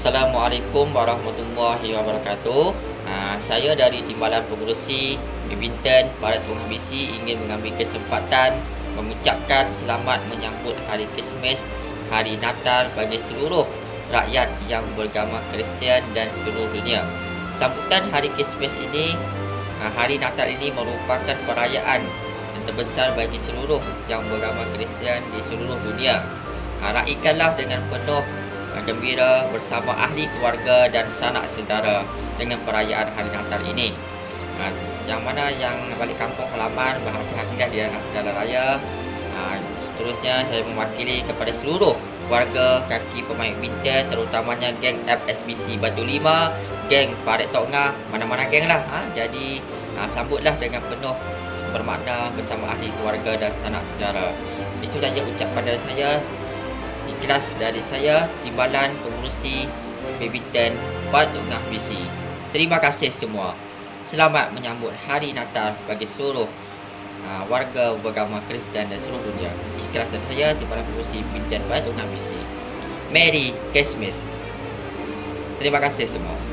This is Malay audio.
Assalamualaikum warahmatullahi wabarakatuh. Uh, saya dari Timbalan Pengurusi Badminton Barat Tengah BC ingin mengambil kesempatan mengucapkan selamat menyambut Hari Krismas, Hari Natal bagi seluruh rakyat yang beragama Kristian dan seluruh dunia. Sambutan Hari Krismas ini, uh, Hari Natal ini merupakan perayaan yang terbesar bagi seluruh yang beragama Kristian di seluruh dunia. Uh, raikanlah dengan penuh uh, gembira bersama ahli keluarga dan sanak saudara dengan perayaan Hari Natal ini. Ha, yang mana yang balik kampung halaman berhati-hatilah di dalam raya. Ha, seterusnya saya mewakili kepada seluruh warga kaki pemain badminton terutamanya geng FSBC Batu 5, geng Parit Tengah, mana-mana geng lah. Ha, jadi sambutlah dengan penuh bermakna bersama ahli keluarga dan sanak saudara. Itu saja ucapan dari saya. Ikhlas dari saya, Timbalan Pengurusi Badminton Batu Tengah BC. Terima kasih semua. Selamat menyambut Hari Natal bagi seluruh uh, warga beragama Kristian dan seluruh dunia. Ikhlas dari saya, Timbalan Pengurusi Badminton Batu Tengah BC. Merry Christmas. Terima kasih semua.